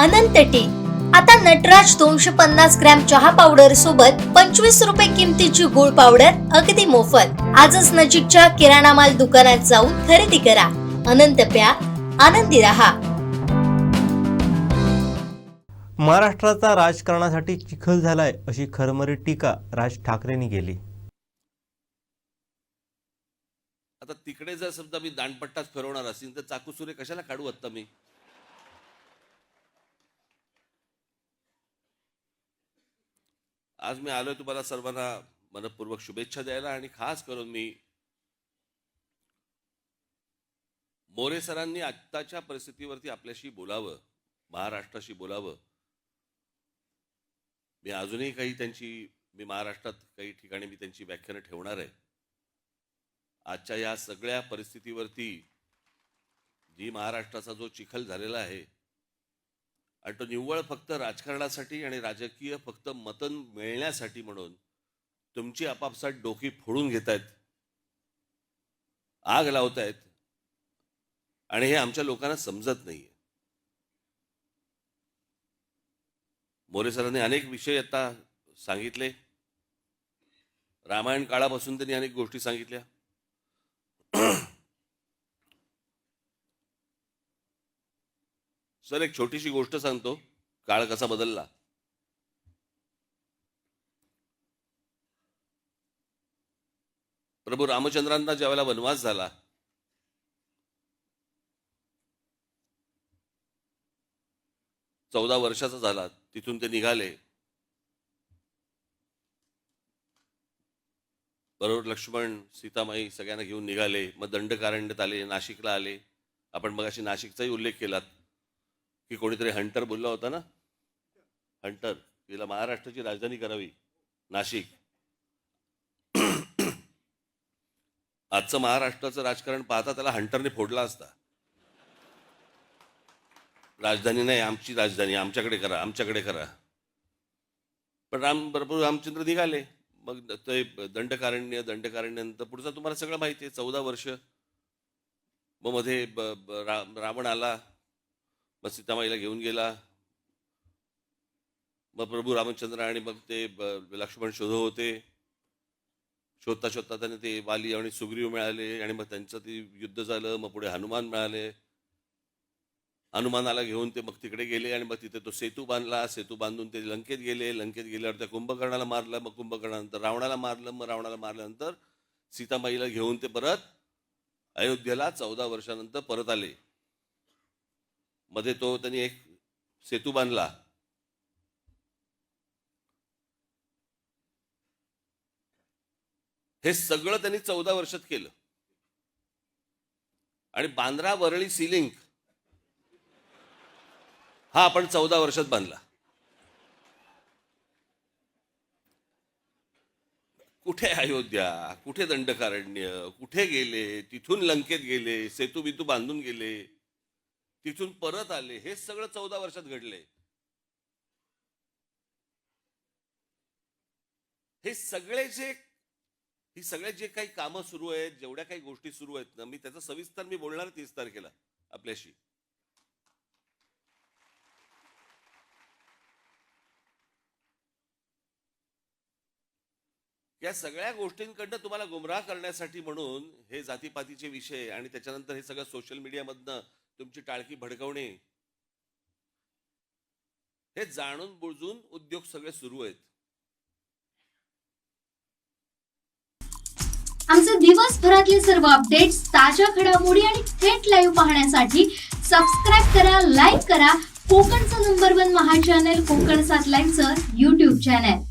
अनंत T. आता नटराज दोनशे पन्नास ग्रॅम चहा पावडर सोबत पंचवीस रुपये किमतीची गुळ पावडर अगदी मोफत. आजच नजीकच्या किराणा माल दुकानात जाऊन खरेदी करा. अनंत प्या. आनंदी रहा. महाराष्ट्राचा राजकारणासाठी चिखल झालाय अशी खरमरी टीका राज ठाकरेंनी केली. आता तिकडे जर समजा मी दांडपट्टाच फिरवणार असेल तर चाकू सुरे कशाला काढू आत्ता मी? आज मी आलोय तुम्हाला सर्वांना मनपूर्वक शुभेच्छा द्यायला आणि खास करून मी मोरे सरांनी आत्ताच्या परिस्थितीवरती आपल्याशी बोलावं महाराष्ट्राशी बोलावं. मी अजूनही काही त्यांची मी महाराष्ट्रात काही ठिकाणी मी त्यांची व्याख्यानं ठेवणार आहे. आजच्या या सगळ्या परिस्थितीवरती जी महाराष्ट्राचा जो चिखल झालेला आहे आणि तो निव्वळ फक्त राजकारणासाठी आणि राजकीय फक्त मतन मिळण्यासाठी म्हणून तुमची आपापसात डोकी फोडून घेत आहेत आग लावतायत. आणि हे आमच्या लोकांना समजत नाहीये. मोरे सरांनी अनेक विषय आता सांगितले. रामायण काळापासून त्यांनी अनेक गोष्टी सांगितल्या. सर एक छोटीशी गोष्ट सांगतो. काळ कसा बदलला? प्रभू रामचंद्रांना ज्यावेळेला वनवास झाला चौदा वर्षाचा झाला तिथून ते निघाले. बरोबर लक्ष्मण सीतामाई सगळ्यांना घेऊन निघाले. मग दंडकारण्यात आले नाशिकला आले. आपण मग अशी नाशिकचाही उल्लेख केलात. की कोणीतरी हंटर बोलला होता ना? हंटर तिला महाराष्ट्राची राजधानी करावी नाशिक. आजचं महाराष्ट्राचं राजकारण पाहता त्याला हंटरने फोडला असता. राजधानी नाही आमची राजधानी आमच्याकडे करा आमच्याकडे करा. पण राम प्रभू रामचंद्र निघाले. मग ते दंडकारण्य दंडकारण्यानंतर पुढचं तुम्हाला सगळं माहिती आहे चौदा वर्ष. मग मध्ये रा- रावण आला. मग सीतामाईला घेऊन गेला. मग प्रभू रामचंद्र आणि मग ते लक्ष्मण शोध होते. शोधता शोधता त्यांना ते वाली आणि सुग्रीव मिळाले आणि मग त्यांचं ते युद्ध झालं. मग पुढे हनुमान मिळाले. हनुमानाला घेऊन ते मग तिकडे गेले आणि मग तिथे तो सेतू बांधला. सेतू बांधून ते लंकेत गेले. लंकेत गेल्यावर त्या कुंभकर्णाला मारलं. मग कुंभकर्णानंतर रावणाला मारलं. मग रावणाला मारल्यानंतर सीतामाईला घेऊन ते परत अयोध्येला चौदा वर्षानंतर परत आले. मध्ये तो त्यांनी एक सेतू बांधला. हे सगळं त्यांनी चौदा वर्षात केलं. आणि बांद्रा वरळी सिलिंग हा आपण चौदा वर्षात बांधला. कुठे अयोध्या? कुठे दंडकारण्य? कुठे गेले? तिथून लंकेत गेले? सेतू बितू बांधून गेले? तिथून परत आले. हे सगळं चौदा वर्षात घडले. हे सगळे जे ही सगळे जे काही कामं सुरू आहेत जेवढ्या काही गोष्टी सुरू आहेत ना मी त्याचं सविस्तर मी बोलणार तीस तारखेला आपल्याशी. या सगळ्या गोष्टींकडनं तुम्हाला गुमराह करण्यासाठी म्हणून हे जातीपातीचे विषय आणि त्याच्यानंतर हे सगळं सोशल मीडियामधनं तुमची टाळकी भडकवणे. हे जाणून बुजून उद्योग सगळे सुरू आहेत. आमचे दिवसभरातले सर्व अपडेट्स ताज्या घडामोडी आणि थेट लाईव्ह पाहण्यासाठी सबस्क्राईब करा लाईक करा. कोकणचं नंबर वन महा चॅनल कोकण सात लाईनचं युट्यूब चॅनल